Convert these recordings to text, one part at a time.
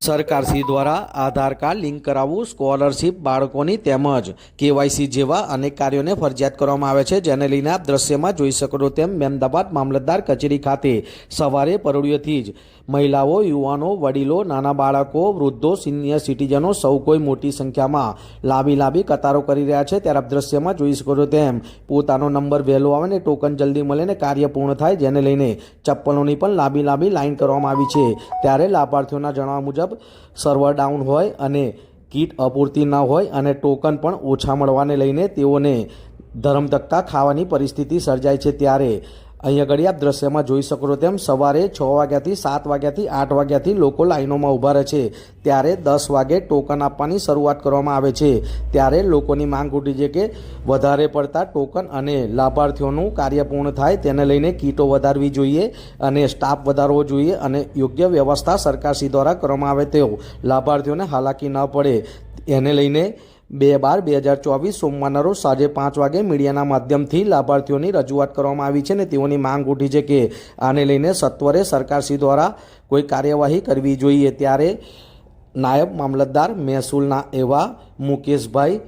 સરકારશ્રી દ્વારા Aadhaar card link કરાવવું, સ્કોલરશીપ બાળકોની તેમજ કેવાયસી જેવા અનેક કાર્યોને ફરજિયાત કરવામાં આવે છે, જેને લઈને આપ દ્રશ્યમાં જોઈ શકો તેમ મહેમદાબાદ મામલતદાર કચેરી ખાતે સવારે પરોળીઓથી જ મહિલાઓ, યુવાનો, વડીલો, નાના બાળકો, વૃદ્ધો, સિનિયર સિટીઝનો સૌ કોઈ મોટી સંખ્યામાં લાંબી લાંબી કતારો કરી રહ્યા છે. ત્યારે આપ દ્રશ્યમાં જોઈ શકો છો તેમ પોતાનો નંબર વહેલો આવે ને ટોકન જલ્દી મળે ને કાર્ય પૂર્ણ થાય, જેને લઈને ચપ્પલોની પણ લાંબી લાંબી લાઈન કરવામાં આવી છે. ત્યારે લાભાર્થીઓના જણાવ્યા મુજબ સર્વર ડાઉન હોય અને કીટ અપૂરતી ન હોય અને ટોકન પણ ઓછા મળવાને લઈને તેઓને ધરમધક્કા ખાવાની પરિસ્થિતિ સર્જાય છે ત્યારે અહીંયા આગળ આપ દ્રશ્યમાં જોઈ શકો તેમ સવારે છ વાગ્યાથી સાત વાગ્યાથી આઠ વાગ્યાથી લોકો લાઈનોમાં ઊભા રહે છે. ત્યારે દસ વાગે ટોકન આપવાની શરૂઆત કરવામાં આવે છે. ત્યારે લોકોની માંગ ઉઠી છે કે વધારે પડતા ટોકન અને લાભાર્થીઓનું કાર્ય પૂર્ણ થાય તેને લઈને કીટો વધારવી જોઈએ અને સ્ટાફ વધારવો જોઈએ અને યોગ્ય વ્યવસ્થા સરકારશ્રી દ્વારા કરવામાં આવે તેઓ લાભાર્થીઓને હાલાકી ન પડે. એને લઈને બે બાર બે હજાર ચોવીસ સોમવારના રોજ સાંજે પાંચ વાગે મીડિયાના માધ્યમથી લાભાર્થીઓની રજૂઆત કરવામાં આવી છે અને તેઓની માંગ ઉઠી છે કે આને લઈને સત્વરે સરકારશ્રી દ્વારા કોઈ કાર્યવાહી કરવી જોઈએ. ત્યારે નાયબ મામલતદાર મહેસૂલના એવા મુકેશભાઈ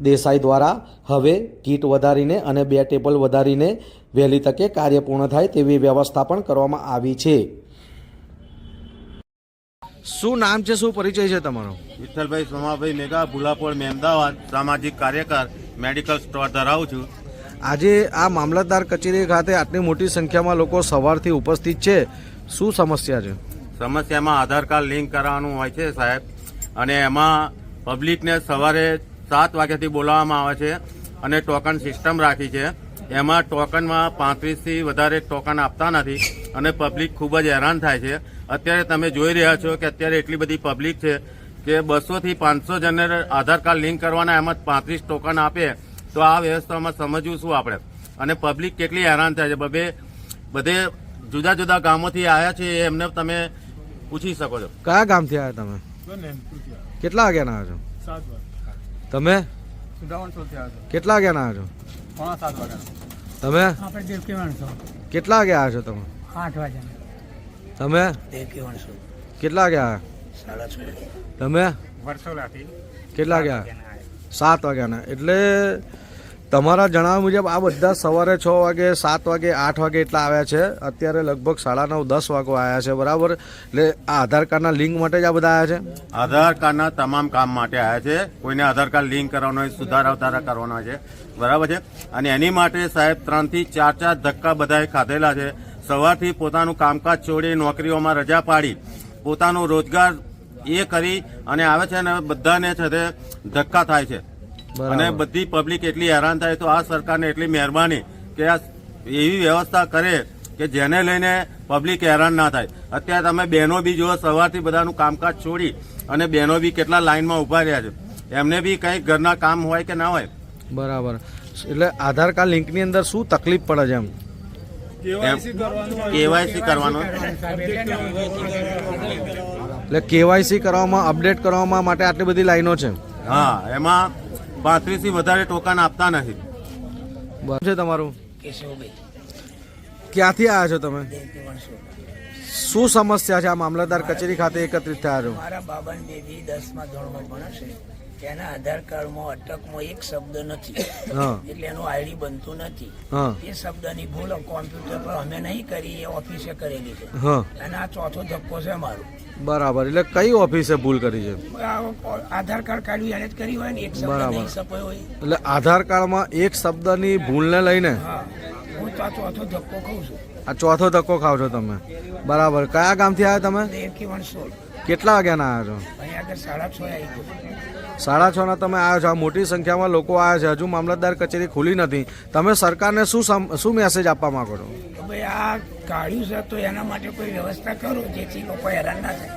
દેસાઈ દ્વારા હવે કીટ વધારીને અને બે ટેબલ વધારીને વહેલી તકે કાર્ય પૂર્ણ થાય તેવી વ્યવસ્થા પણ કરવામાં આવી છે. શું નામ છે શું પરિચય છે તમારો? વિઠ્ઠલભાઈ સોમાભાઈ મેઘા ભુલાપોળ મહેમદાવાદ સામાજિક કાર્યકર મેડિકલ સ્ટોર ધરાવું છું. આજે આ મામલતદાર કચેરી ખાતે આટલી મોટી સંખ્યામાં લોકો સવારથી ઉપસ્થિત છે. શું સમસ્યા છે? સમસ્યામાં આધાર કાર્ડ લિંક કરાવવાનું હોય છે સાહેબ. અને એમાં પબ્લિકને સવારે સાત વાગ્યાથી બોલાવવામાં આવે છે અને ટોકન સિસ્ટમ રાખી છે. એમાં ટોકનમાં પાંત્રીસથી વધારે ટોકન આપતા નથી અને પબ્લિક ખૂબ જ હેરાન થાય છે. અત્યારે તમે જોઈ રહ્યા છો કે અત્યારે એટલી બધી પબ્લિક છે કે બસોથી પાંચસો જણને આધાર કાર્ડ લિંક કરવાના એમાં પાંત્રીસ ટોકન આપે તો આ વ્યવસ્થામાં સમજવું શું આપણે? અને પબ્લિક કેટલી હેરાન થાય છે? બબે બધે જુદા જુદા ગામોથી આવ્યા છે એ એમને તમે પૂછી શકો છો. કયા ગામથી આવ્યા તમે? કેટલા વાગ્યાના આવ્યા છો? તમે? કેટલા વાગ્યાના આવ્યા છો? તમે? કેટલા વાગ્યા આવ્યા છો તમે? આઠ વાગ્યાનો. તમે? કેટલા ગયા તમે? વર્ષોલાથી કેટલા ગયા સાત વાગ્યાના એટલે તમારા જણાવ્યા મુજબ આ બધા સવારે છ વાગે સાત વાગે આઠ વાગે એટલા આવ્યા છે. અત્યારે લગભગ સાડા નવ દસ વાગો આવ્યા છે બરાબર? એટલે આ આધાર કાર્ડના લિંક માટે જ આ બધા આવ્યા છે? આધાર કાર્ડના તમામ કામ માટે આવ્યા છે. કોઈને આધાર કાર્ડ લિંક કરવાનો હોય સુધારા વધારા કરવાનો છે. બરાબર છે? અને એની માટે સાહેબ ત્રણથી ચાર ચાર ધક્કા બધાએ ખાધેલા છે. સવારથી પોતાનું કામકાજ છોડી નોકરીઓમાં રજા પાડી પોતાનો રોજગાર એ કરી અને આવે છે અને બધાને છે તે ધક્કા થાય છે. અને બધી પબ્લિક એટલી હેરાન થાય તો આ સરકારને એટલી મહેરબાની કે આ એવી વ્યવસ્થા કરે કે જેને લઈને પબ્લિક હેરાન ના થાય. અત્યારે તમે બહેનો બી જુઓ સવારથી બધાનું કામકાજ છોડી અને બહેનો બી કેટલા લાઇનમાં ઊભા રહ્યા છે. એમને બી કંઈક ઘરના કામ હોય કે ના હોય. બરાબર. એટલે આધાર કાર્ડ લિંકની અંદર શું તકલીફ પડે છે એમ? કેવાયસી કરવાનું એટલે કેવાયસી કરવામાં અપડેટ કરવામાં માટે આટલી બધી લાઈનો છે. હા એમાં પાંત્રીસથી વધારે ટોકન આપતા નથી. બરાબર છે તમારું? ક્યાંથી આવ્યા છો તમે? શું સમસ્યા છે? આ મામલતદાર કચેરી ખાતે એકત્રિત થયા છો. મારા બાબાની બેબી દસમા ધોરણમાં ભણે છે તેના આધાર કાર્ડમાં અટકમાં એક શબ્દ નથી. એટલે એનું આઈડી બનતું નથી. એ શબ્દની ભૂલ કોમ્પ્યુટર પર અમે નહીં કરી એ ઓફિસે કરેલી છે. અને આ ચોથો ધક્કો છે મારો બરાબર. એટલે કઈ ઓફિસે ભૂલ કરી છે? આધાર કાર્ડ કાઢ્યું એને જ કરી હોય ને એક શબ્દ. નહીં સપાયો હોય. એટલે આધાર કાર્ડમાં એક શબ્દની ભૂલને લઈને? હા. તો આ ચોથો ધક્કો ખાઉં છું. આ ચોથો ધક્કો ખાવ છો તમે. બરાબર. કયા ગામથી આવ્યા તમે? કેટલા વાગ્યાના આવ્યા છો? અહીંયા આગળ સાડા છ આવી ગયું. સાડા છ ના તમે આવ્યા છો. આ મોટી સંખ્યામાં લોકો આવ્યા છે. હજુ મામલતદાર કચેરી ખુલી નથી. તમે સરકારને શું શું મેસેજ આપવા માંગો છો? ભાઈ આ કાઢ્યું છે તો એના માટે કોઈ વ્યવસ્થા કરો જેથી લોકો હેરાન ના થાય.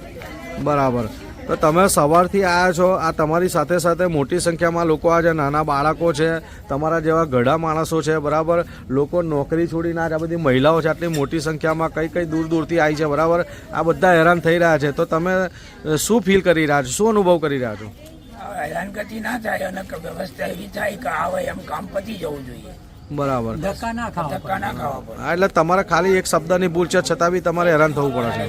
બરાબર. તો તમે સવારથી આવ્યા છો. આ તમારી સાથે સાથે મોટી સંખ્યામાં લોકો આજે છે. નાના બાળકો છે. તમારા જેવા ઘડા માણસો છે. બરાબર? લોકો નોકરી છોડીને આ બધી મહિલાઓ છે. આટલી મોટી સંખ્યામાં કઈ કઈ દૂર દૂરથી આવી છે. બરાબર? આ બધા હેરાન થઈ રહ્યા છે. તો તમે શું ફીલ કરી રહ્યા છો? શું અનુભવ કરી રહ્યા છો? હેરાનગતિ ના થાય અને વ્યવસ્થા એવી થાય કે આવે એમ કામ પતી જવું જોઈએ. બરાબર. ધક્કા ના ખાવા ધક્કા ના ખાવા પડે. એટલે તમારે ખાલી એક શબ્દની ભૂલ છે છતાં બી તમારે હેરાન થવું પડે છે.